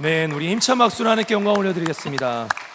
아멘. 우리 힘찬 박수로 하나님께 영광 올려드리겠습니다.